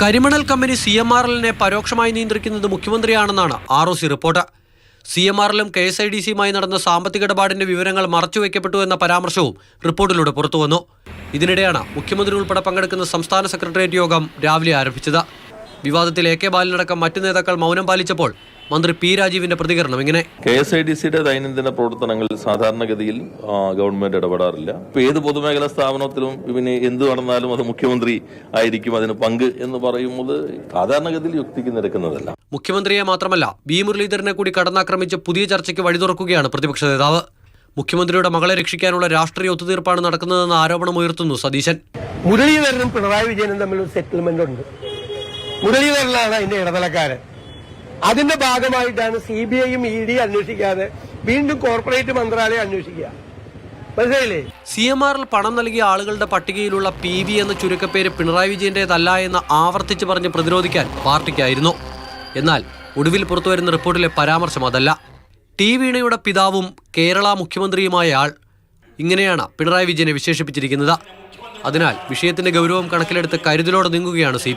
കരിമണൽ company C M R എല്ലിനെ പരോക്ഷമായി നിയന്ത്രിക്കുന്നത് മുഖ്യമന്ത്രിയാണെന്നാണ് R O C report. C M R എല്ലും കെ എസ് ഐ ഡി സിയുമായി നടന്ന സാമ്പത്തിക ഇടപാടിന്റെ വിവരങ്ങൾ മറച്ചുവെക്കപ്പെട്ടു എന്ന പരാമർശവും റിപ്പോർട്ടിലൂടെ പുറത്തുവന്നു. ഇതിനിടെയാണ് മുഖ്യമന്ത്രി ഉൾപ്പെടെ പങ്കെടുക്കുന്ന സംസ്ഥാന സെക്രട്ടേറിയറ്റ് യോഗം രാവിലെ ആരംഭിച്ചത്. വിവാദത്തിൽ എ കെ ബാലനടക്കം മറ്റു നേതാക്കൾ മൗനം പാലിച്ചപ്പോൾ മന്ത്രി പി രാജീവിന്റെ പ്രതികരണം ഇങ്ങനെ. കെ എസ് ഐ ഡി സിയുടെ ദൈനംദിന പ്രവർത്തനങ്ങളിൽ സാധാരണഗതിയിൽ ഗവൺമെന്റ് ഇടപെടാറില്ല. ഇപ്പൊ ഏത് പൊതുമേഖലാ സ്ഥാപനത്തിലും പിന്നെ എന്ത് നടന്നാലും അത് മുഖ്യമന്ത്രി ആയിരിക്കും അതിന് പങ്ക് എന്ന് പറയുന്നത് സാധാരണഗതിയിൽ യുക്തിക്ക് നിരക്കുന്നതല്ല. മുഖ്യമന്ത്രിയെ മാത്രമല്ല ബി മുരളീധരനെ കൂടി കടന്നാക്രമിച്ച് പുതിയ ചർച്ചയ്ക്ക് വഴി തുറക്കുകയാണ് പ്രതിപക്ഷ നേതാവ്. മുഖ്യമന്ത്രിയുടെ മകളെ രക്ഷിക്കാനുള്ള രാഷ്ട്രീയ ഒത്തുതീർപ്പാണ് നടക്കുന്നതെന്ന ആരോപണം ഉയർത്തുന്നു സതീശൻ. മുരളീധരനും പിണറായി വിജയനും തമ്മിൽ ഒരു സെറ്റിൽമെന്റ് ഉണ്ട്. മുരളീധരനാണ് അതിന്റെ ഇടനിലക്കാരൻ. അതിന്റെ ഭാഗമായിട്ടാണ് സി ബി ഐയും ഇ ഡി അന്വേഷിക്കാതെ വീണ്ടും കോർപ്പറേറ്റ് മന്ത്രാലയം അന്വേഷിക്കുക. മനസ്സിലായില്ലേ? സി എം ആറിൽ പണം നൽകിയ ആളുകളുടെ പട്ടികയിലുള്ള പി വി എന്ന ചുരുക്കപ്പേര് പിണറായി വിജയന്റേതല്ല എന്ന് ആവർത്തിച്ച് പറഞ്ഞ് പ്രതിരോധിക്കാൻ പാർട്ടിക്കായിരുന്നു. എന്നാൽ ഒടുവിൽ പുറത്തുവരുന്ന റിപ്പോർട്ടിലെ പരാമർശം അതല്ല. ടി വീണയുടെ പിതാവും കേരള മുഖ്യമന്ത്രിയുമായ ആൾ ഇങ്ങനെയാണ് പിണറായി വിജയനെ വിശേഷിപ്പിച്ചിരിക്കുന്നത്. അതിനാൽ വിഷയത്തിന്റെ ഗൗരവം കണക്കിലെടുത്ത് കരുതലോടെ നീങ്ങുകയാണ് സി